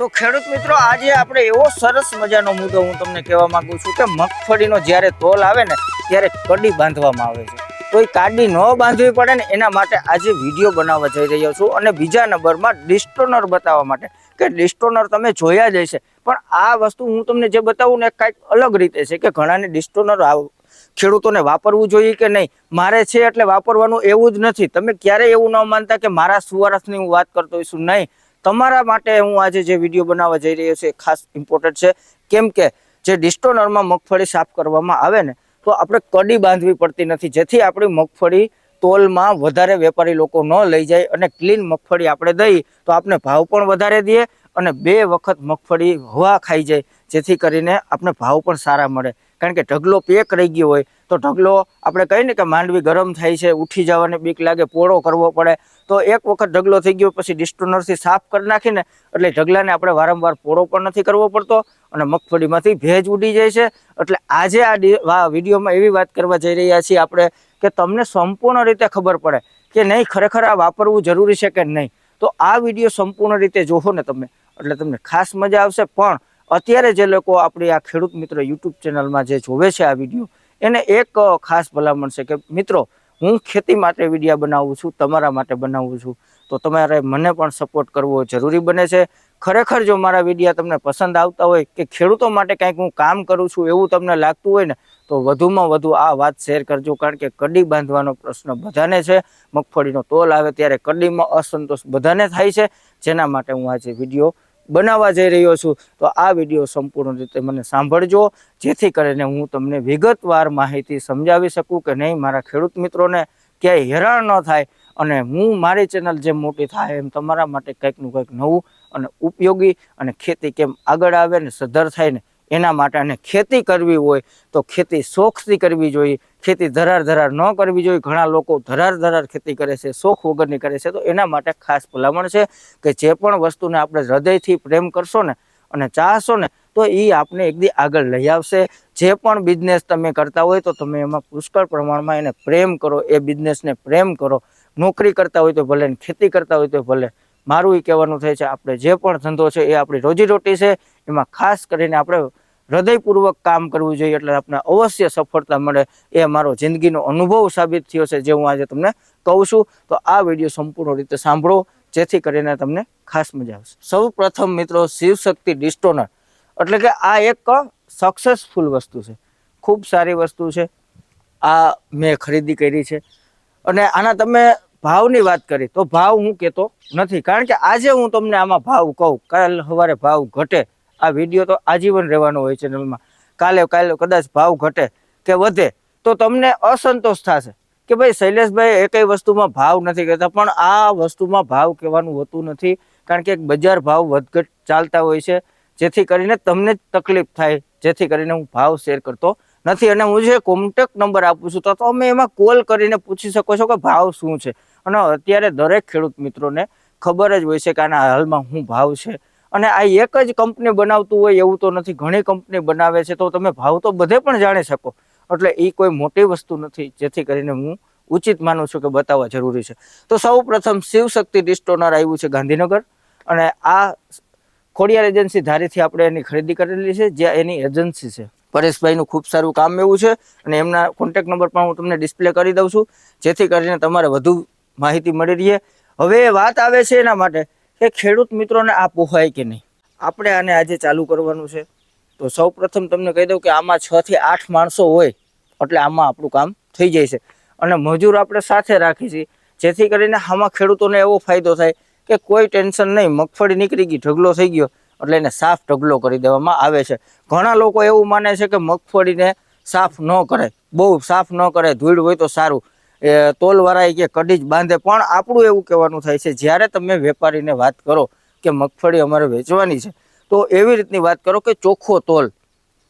તો ખેડૂત મિત્રો, આજે આપણે એવો સરસ મજાનો મુદ્દો હું તમને કહેવા માંગુ છું કે મગફળીનો જ્યારે તોલ આવે ને, ત્યારે કડી બાંધવામાં આવે છે. તો એ કાડી ન બાંધવી પડે ને, એના માટે આજે વીડિયો બનાવવા જઈ રહ્યો છું અને બીજા નંબરમાં ડિસ્ટોનર બતાવવા માટે કે ડિસ્ટોનર તમે જોયા જ હશે. પણ આ વસ્તુ હું તમને જે બતાવું ને કાંઈક અલગ રીતે છે કે ઘણાને ડિસ્ટોનર ખેડૂતોને વાપરવું જોઈએ કે નહીં? મારે છે એટલે વાપરવાનું એવું જ નથી. તમે ક્યારેય એવું ન માનતા કે મારા સુવારસની હું વાત કરતો હોઈશું. નહીં. તમારા માટે હું આજે જે વીડિયો બનાવવા જઈ રહ્યો છું એ ખાસ ઇમ્પોર્ટન્ટ છે. કેમ કે જે ડિસ્ટોનરમાં મગફળી સાફ કરવામાં આવે ને, તો આપણે કડી બાંધવી પડતી નથી. જેથી આપણી મગફળી તોલમાં વધારે વેપારી લોકો ન લઈ જાય અને ક્લીન મગફળી આપણે દઈ તો આપણે ભાવ પણ વધારે દઈએ અને બે વખત મગફળી હવા ખાઈ જાય, જેથી કરીને આપણે ભાવ પણ સારા મળે. કારણ કે ઢગલો પેક રહી ગયો હોય, તો ઢગલો આપણે કહીએ ને કે માંડવી ગરમ થાય છે, ઉઠી જવાની બીક લાગે, પોળો કરવો પડે. તો એક વખત ઢગલો થઈ ગયો, પછી ડિસ્ટોનરથી સાફ કરી નાખીને, એટલે ઢગલાને આપણે વારંવાર પોળો પણ નથી કરવો પડતો અને મગફળીમાંથી ભેજ ઉડી જાય છે. એટલે આજે આ વિડીયોમાં એવી વાત કરવા જઈ રહ્યા છીએ આપણે કે તમને સંપૂર્ણ રીતે ખબર પડે કે નહીં, ખરેખર આ વાપરવું જરૂરી છે કે નહીં. તો આ વીડિયો સંપૂર્ણ રીતે જોવો ને તમે. એટલે તમને ખાસ મજા આવશે, પણ અત્યારે જે લોકો આપણી આ ખેડૂત મિત્ર યુટ્યુબ ચેનલમાં જે જોવે છે આ વીડિયો, એને એક ખાસ ભલામણ છે કે, મિત્રો, હું ખેતી માટે વિડીયા બનાવું છું, તમારા માટે બનાવું છું. તો તમારે મને પણ સપોર્ટ કરવો જરૂરી બને છે. ખરેખર જો મારા વિડીયા તમને પસંદ આવતા હોય કે ખેડૂતો માટે કંઈક હું કામ કરું છું એવું તમને લાગતું હોય ને, તો વધુમાં વધુ આ વાત શેર કરજો. કારણ કે કડી બાંધવાનો પ્રશ્ન બધાને છે. મગફળીનો તોલ આવે ત્યારે કડીમાં અસંતોષ બધાને થાય છે. જેના માટે હું આજે વીડિયો બનાવવા જઈ રહ્યો છું, તો આ વીડિયો સંપૂર્ણ રીતે મને સાંભળજો. જેથી કરીને હું તમને વિગતવાર માહિતી સમજાવી શકું કે નહીં, મારા ખેડૂત મિત્રોને ક્યાંય હેરાન ન થાય અને હું મારી ચેનલ જેમ મોટી થાય એમ તમારા માટે કંઈકનું કંઈક નવું અને ઉપયોગી અને ખેતી કેમ આગળ આવે ને સદ્ધર થાય ને એના માટે ખેતી કરવી હોય તો ખેતી શોખથી કરવી જોઈએ. ખેતી ધરાર ધરાર ન કરવી જોઈએ. ઘણા લોકો ધરાર ધરાર ખેતી કરે છે, શોખ વગરની કરે છે. તો એના માટે ખાસ ભલામણ છે કે જે પણ વસ્તુને આપણે હૃદયથી પ્રેમ કરશો ને અને ચાહશો ને તો એ આપને એકદી આગળ લઈ આવશે. જે પણ બિઝનેસ તમે કરતા હોય તો તમે એમાં પુષ્કળ પ્રમાણમાં એને પ્રેમ કરો. એ બિઝનેસને પ્રેમ કરો. નોકરી કરતા હોય તો ભલે ખેતી કરતા હોય તો ભલે. મારું એ કહેવાનું થાય છે, આપણે જે પણ ધંધો છે એ આપણી રોજીરોટી છે. એમાં ખાસ કરીને આપણે હૃદયપૂર્વક કામ કરવું જોઈએ એટલે આપણે અવશ્ય સફળતા મળે એ મારો જિંદગીનો અનુભવ સાબિત થયો છે જે હું આજે તમને કહું છું. તો આ વીડિયો સંપૂર્ણ રીતે સાંભળો, જેથી કરીને તમને ખાસ મજા આવશે. સૌ પ્રથમ મિત્રો, શિવશક્તિ ડિસ્ટોનર. એટલે કે આ એક સક્સેસફુલ વસ્તુ છે. ખૂબ સારી વસ્તુ છે. આ મેં ખરીદી કરી છે. અને આના તમે ભાવની વાત કરી, તો ભાવ હું કહેતો નથી. કારણ કે આજે હું તમને આમાં ભાવ કહું. કાલ સવારે ભાવ ઘટે. આ વીડિયો તો આજીવન રહેવાનો હોય ચેનલમાં. કાલે કાલે કદાચ ભાવ ઘટે કે વધે, તો તમને અસંતોષ થશે કે ભાઈ શૈલેષભાઈ એકઈ વસ્તુમાં ભાવ નથી કહેતા પણ આ વસ્તુમાં ભાવ કહેવાનું હોતું નથી, કારણ કે એક બજાર ભાવ વધઘટ ચાલતા હોય છે, જેથી કરીને તમને તકલીફ થાય, જેથી કરીને હું ભાવ શેર કરતો નથી. અને હું જે કોન્ટેક્ટ નંબર આપું છું, તો તમે એમાં કોલ કરીને પૂછી શકો છો કે ભાવ શું છે. અને અત્યારે દરેક ખેડૂત મિત્રોને ખબર જ હોય છે કે આના હાલમાં શું ભાવ છે અને આ એક જ કંપની બનાવતું હોય એવું તો નથી. ઘણી કંપની બનાવે છે તો તમે ભાવ તો બધે પણ જાણી શકો. એટલે એ કોઈ મોટી વસ્તુ નથી. જેથી કરીને હું ઉચિત માનું છું કે બતાવવા જરૂરી છે. તો સૌ પ્રથમ શિવશક્તિ ડિસ્ટોનર આવ્યું છે ગાંધીનગર. અને આ ખોડિયાર એજન્સી ધારીથી આપણે એની ખરીદી કરેલી છે, જે એની એજન્સી છે. પરેશભાઈનું ખૂબ સારું કામ એવું છે અને એમના કોન્ટેક નંબર પણ હું તમને ડિસ્પ્લે કરી દઉં છું. જેથી કરીને તમારે વધુ માહિતી મળી રહે. હવે વાત આવે છે એના માટે. કે ખેડૂત મિત્રોને આ પોહાય કે નહીં? આપણે આને આજે ચાલુ કરવાનું છે. તો સૌ પ્રથમ તમને કહી દઉં કે આમાં છ થી આઠ માણસો હોય, એટલે આમાં આપણું કામ થઈ જાય છે. અને મજૂર આપણે સાથે રાખી છીએ, જેથી કરીને આમાં ખેડૂતોને એવો ફાયદો થાય કે કોઈ ટેન્શન નહીં, મગફળી નીકળી ગઈ, ઢગલો થઈ ગયો, એટલે એને સાફ ઢગલો કરી દેવામાં આવે છે. ઘણા લોકો એવું માને છે કે મગફળીને સાફ ન કરાય, બહુ સાફ ન કરે ધૂળ હોય તો સારું. એ તોલવાળાએ કે કડી જ બાંધે. પણ આપણું એવું કહેવાનું થાય છે, જ્યારે તમે વેપારીને વાત કરો કે મગફળી અમારે વેચવાની છે, તો એવી રીતની વાત કરો કે ચોખ્ખો તોલ.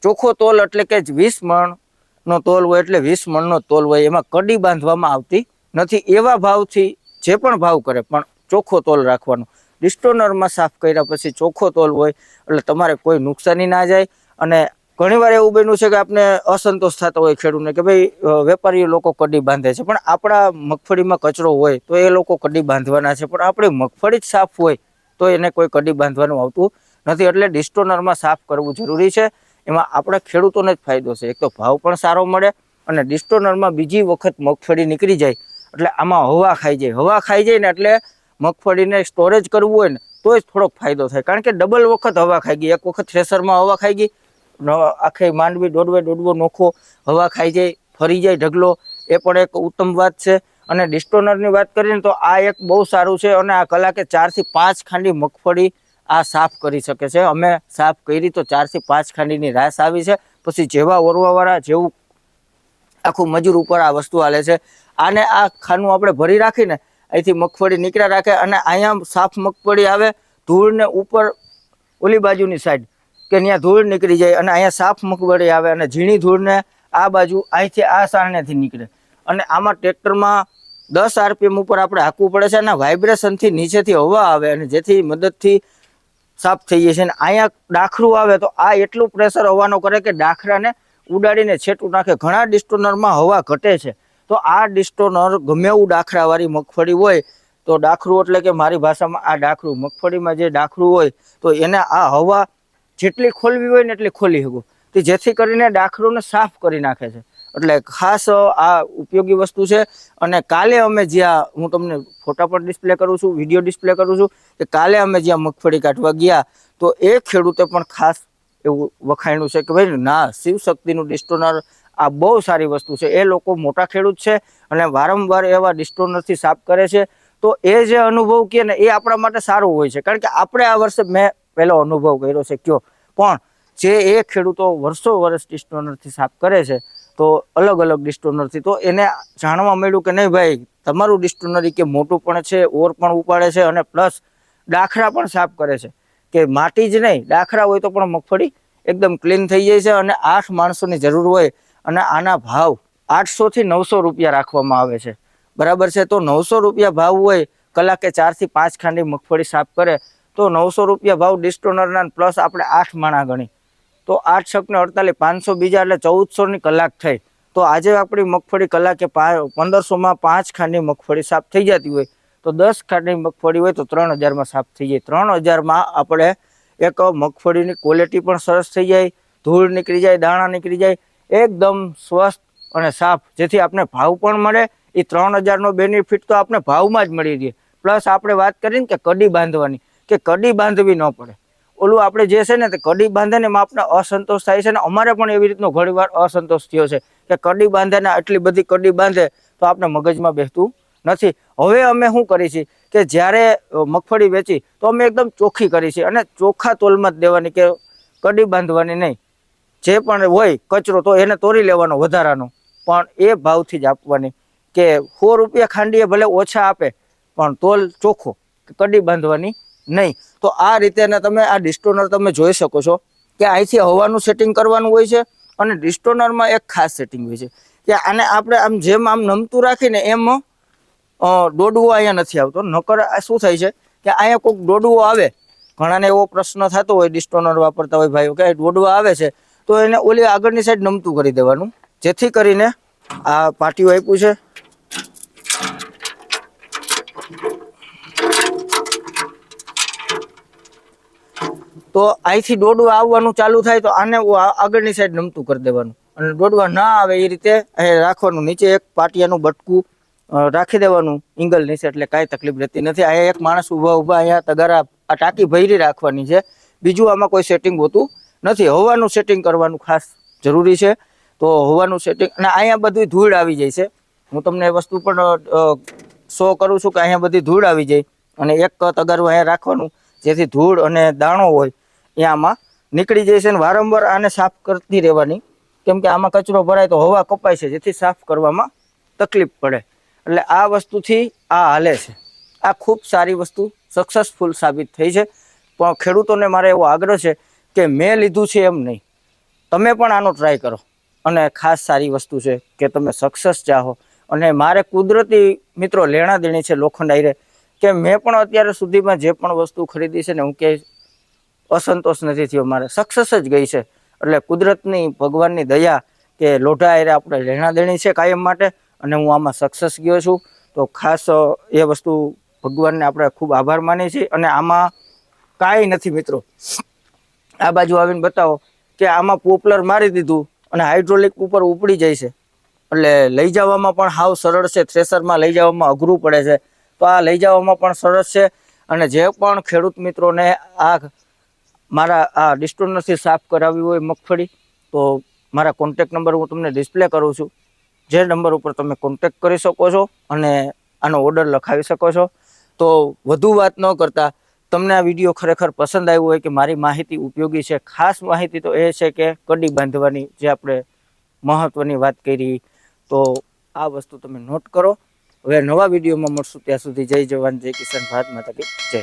ચોખ્ખો તોલ એટલે કે વીસ મણનો તોલ હોય એટલે વીસ મણનો તોલ હોય, એમાં કડી બાંધવામાં આવતી નથી. એવા ભાવથી જે પણ ભાવ કરે, પણ ચોખ્ખો તોલ રાખવાનો. ડિસ્ટોનરમાં સાફ કર્યા પછી ચોખ્ખો તોલ હોય એટલે તમારે કોઈ નુકસાની ના જાય અને ઘણીવાર એવું બન્યું છે કે આપણે અસંતોષ થતો હોય ખેડૂતને કે ભાઈ વેપારીઓ લોકો કડી બાંધે છે. પણ આપણા મગફળીમાં કચરો હોય તો એ લોકો કડી બાંધવાના છે. પણ આપણી મગફળી જ સાફ હોય તો એને કોઈ કડી બાંધવાનું આવતું નથી. એટલે ડિસ્ટોનરમાં સાફ કરવું જરૂરી છે. એમાં આપણા ખેડૂતોને જ ફાયદો છે. એક તો ભાવ પણ સારો મળે અને ડિસ્ટોનરમાં બીજી વખત મગફળી નીકળી જાય એટલે આમાં હવા ખાઈ જાય. હવા ખાઈ જાય ને એટલે મગફળીને સ્ટોરેજ કરવું હોય ને તો જ થોડોક ફાયદો થાય. કારણ કે ડબલ વખત હવા ખાઈ ગઈ. એક વખત થ્રેસરમાં હવા ખાઈ ગઈ. આખે માંડવી દોડવે દોડવો નોખો, હવા ખાઈ જાય, ફરી જાય ઢગલો, એ પણ એક ઉત્તમ વાત છે. અને ડિસ્ટોનરની વાત કરીએ ને તો આ એક બહુ સારું છે અને આ કલાકે ચારથી પાંચ ખાંડી મગફળી આ સાફ કરી શકે છે. અમે સાફ કરી તો ચારથી પાંચ ખાંડીની રાસ આવી છે. પછી જેવા ઓરવાવાળા જેવું આખું મજૂર ઉપર આ વસ્તુ હાલે છે. આને આ ખાનું આપણે ભરી રાખીને અહીંથી મગફળી નીકળ્યા રાખે અને અહીંયા સાફ મગફળી આવે ધૂળને ઉપર ઓલી બાજુની સાઈડ કે ત્યાં ધૂળ નીકળી જાય અને અહીંયા સાફ મગફળી આવે અને ઝીણી ધૂળને આ બાજુ અહીંથી આ સારણેથી નીકળે. અને આમાં ટ્રેક્ટરમાં દસ આરપીએમ ઉપર આપણે હાંકવું પડે છે અને વાઇબ્રેશનથી નીચેથી હવા આવે અને જેથી મદદથી સાફ થઈ જાય છે. અને અહીંયા ડાખરું આવે તો આ એટલું પ્રેશર હવાનો કરે કે ડાખરાને ઉડાડીને છેટું નાખે. ઘણા ડિસ્ટોનરમાં હવા ઘટે છે. તો આ ડિસ્ટોનર ગમે એવું ડાખરાવાળી મગફળી હોય, તો ડાખરું એટલે કે મારી ભાષામાં આ ડાખરું. મગફળીમાં જે ડાખરું હોય, તો એને આ હવા જેટલી ખોલવી હોય ને એટલી ખોલી શકું. તો જેથી કરીને ડાખરોને સાફ કરી નાખે છે. એટલે ખાસ આ ઉપયોગી વસ્તુ છે. અને કાલે અમે જ્યાં, હું તમને ફોટા પણ ડિસ્પ્લે કરું છું, વીડિયો ડિસ્પ્લે કરું છું, કે કાલે અમે જ્યાં મગફળી કાઢવા ગયા, તો એ ખેડૂતે પણ ખાસ એવું વખાણ્યું છે કે ભાઈ, ના શિવ શક્તિનું ડિસ્ટોનર આ બહુ સારી વસ્તુ છે. એ લોકો મોટા ખેડૂત છે અને વારંવાર એવા ડિસ્ટોનરથી સાફ કરે છે. તો એ જે અનુભવ કહે ને, એ આપણા માટે સારું હોય છે. કારણ કે આપણે આ વર્ષે મેં પહેલો અનુભવ કર્યો છે કયો. પણ જે એ ખેડૂતો વર્ષો વર્ષ ડિસ્ટોનરથી સાફ કરે છે, તો અલગ અલગ ડિસ્ટોનરથી, તો એને જાણવા મળ્યું કે નહીં ભાઈ, તમારું ડિસ્ટોનરી કે મોટું પણ છે, ઓર પણ ઉપાડે છે અને પ્લસ ડાખરા પણ સાફ કરે છે. કે માટી જ નહીં, ડાખરા હોય તો પણ મગફળી એકદમ ક્લીન થઈ જાય છે અને આઠ માણસોની જરૂર હોય અને આના ભાવ આઠસોથી નવસો રૂપિયા રાખવામાં આવે છે. બરાબર છે? તો નવસો રૂપિયા ભાવ હોય, કલાકે ચારથી પાંચ ખાંડી મગફળી સાફ કરે તો નવસો રૂપિયા ભાવ ડિસ્ટોનરના પ્લસ આપણે આઠ માણા ગણી. તો આઠ છક ને અડતાલીસ, પાંચસો બીજા એટલે ચૌદસોની કલાક થઈ. તો આજે આપણી મગફળી કલાકે પંદરસોમાં પાંચ ખાંડની મગફળી સાફ થઈ જતી હોય. તો દસ ખાંડની મગફળી હોય તો ત્રણ હજારમાં સાફ થઈ જાય. ત્રણ હજારમાં આપણે એક મગફળીની ક્વોલિટી પણ સરસ થઈ જાય, ધૂળ નીકળી જાય, દાણા નીકળી જાય, એકદમ સ્વસ્થ અને સાફ. જેથી આપણે ભાવ પણ મળે. એ ત્રણ હજારનો બેનિફિટ તો આપણે ભાવમાં જ મળી રહે. પ્લસ આપણે વાત કરીને કે કડી બાંધવાની. કે કડી બાંધવી ન પડે. ઓલું આપણે જે છે ને તે કડી બાંધે ને એમાં આપણે અસંતોષ થાય છે ને અમારે પણ એવી રીતનો ઘણીવાર અસંતોષ થયો છે કે કડી બાંધે ને આટલી બધી કડી બાંધે તો આપણે મગજમાં બેસતું નથી. હવે અમે શું કરી છીએ કે જ્યારે મગફળી વેચી તો અમે એકદમ ચોખ્ખી કરી છે અને ચોખ્ખા તોલમાં જ દેવાની કે કડી બાંધવાની નહીં. જે પણ હોય કચરો તો એને તોરી લેવાનો વધારાનો. પણ એ ભાવથી જ આપવાની કે સો રૂપિયા ખાંડીએ ભલે ઓછા આપે, પણ તોલ ચોખ્ખો કડી બાંધવાની નહીં. તો આ રીતે તમે આ ડિસ્ટોનર તમે જોઈ શકો છો કે અહીંથી હવાનું સેટિંગ કરવાનું હોય છે અને ડિસ્ટોનરમાં એક ખાસ સેટિંગ હોય છે. કે આને આપણે આમ જેમ આમ નમતું રાખીને એમ દોડવું અહીંયા નથી આવતો. નકર શું થાય છે કે અહીંયા કોઈક દોડવો આવે. ઘણાને એવો પ્રશ્ન થતો હોય ડિસ્ટોનર વાપરતા હોય ભાઈઓ કે દોડવા આવે છે, તો એને ઓલી આગળની સાઈડ નમતું કરી દેવાનું. જેથી કરીને આ પાટીઓ આપ્યું છે. તો અહીંથી દોડવા આવવાનું ચાલુ થાય તો આને આગળની સાઈડ નમતું કરી દેવાનું. અને દોડવા ના આવે એ રીતે અહીં રાખવાનું. નીચે એક પાટિયાનું બટકું રાખી દેવાનું ઇંગલ નીચે એટલે કાંઈ તકલીફ રહેતી નથી. અહીંયા એક માણસ ઊભા ઊભા અહીંયા તગારા આ ટાંકી ભરી રાખવાની છે. બીજું આમાં કોઈ સેટિંગ હોતું નથી. હવાનું સેટિંગ કરવાનું ખાસ જરૂરી છે. તો હવાનું સેટિંગ અને અહીંયા બધી ધૂળ આવી જાય છે. હું તમને એ વસ્તુ પણ શો કરું છું કે અહીંયા બધી ધૂળ આવી જાય. અને એક તગારું અહીંયા રાખવાનું, જેથી ધૂળ અને દાણો હોય એ આમાં નીકળી જાય છે અને વારંવાર આને સાફ કરતી રહેવાની. કેમ કે આમાં કચરો ભરાય તો હવા કપાય છે, જેથી સાફ કરવામાં તકલીફ પડે. એટલે આ વસ્તુથી આ હાલે છે. આ ખૂબ સારી વસ્તુ સક્સેસફુલ સાબિત થઈ છે. પણ ખેડૂતોને મારે એવો આગ્રહ છે કે મેં લીધું છે એમ નહીં. તમે પણ આનો ટ્રાય કરો. અને ખાસ સારી વસ્તુ છે કે તમે સક્સેસ ચાહો. અને મારે કુદરતી મિત્રો લેણા દેણી છે, લોખંડ આઈરે કે મેં પણ અત્યારે સુધીમાં જે પણ વસ્તુ ખરીદી છે ને, હું કે અસંતોષ નથી થયો મારે સક્સેસ જ ગઈ છે. એટલે કુદરતની ભગવાનની દયા કે લોઢા આયરે આપણે લેણા દેણી છે કાયમ માટે અને હું આમાં સક્સેસ ગયો છું. તો ખાસ એ વસ્તુ ભગવાનને આપણે ખૂબ આભાર માનીએ છીએ અને આમાં કાંઈ નથી મિત્રો. આ બાજુ આવીને બતાવો કે આમાં પોપલર મારી દીધું અને હાઇડ્રોલિક ઉપર ઉપડી જાય છે. એટલે લઈ જવામાં પણ હાવ સરળ છે થ્રેસરમાં લઈ જવામાં અઘરું પડે છે. તો આ લઈ જવામાં પણ સરસ છે અને જે પણ ખેડૂત મિત્રોને આ મારા આ ડિસ્ટોનરથી સાફ કરાવવી હોય મગફળી, તો મારા કોન્ટેક નંબર હું તમને ડિસ્પ્લે કરું છું. જે નંબર ઉપર તમે કોન્ટેક કરી શકો છો અને આનો ઓર્ડર લખાવી શકો છો. તો વધુ વાત ન કરતા, તમને આ વીડિયો ખરેખર પસંદ આવ્યો હોય કે મારી માહિતી ઉપયોગી છે, ખાસ માહિતી તો એ છે કે કડી બાંધવાની જે આપણે મહત્ત્વની વાત કરી, તો આ વસ્તુ તમે નોટ કરો. હવે નવા વિડીયોમાં મળશું, ત્યાં સુધી જય જવાન, જય કિસાન, ભારત માતા કે જય.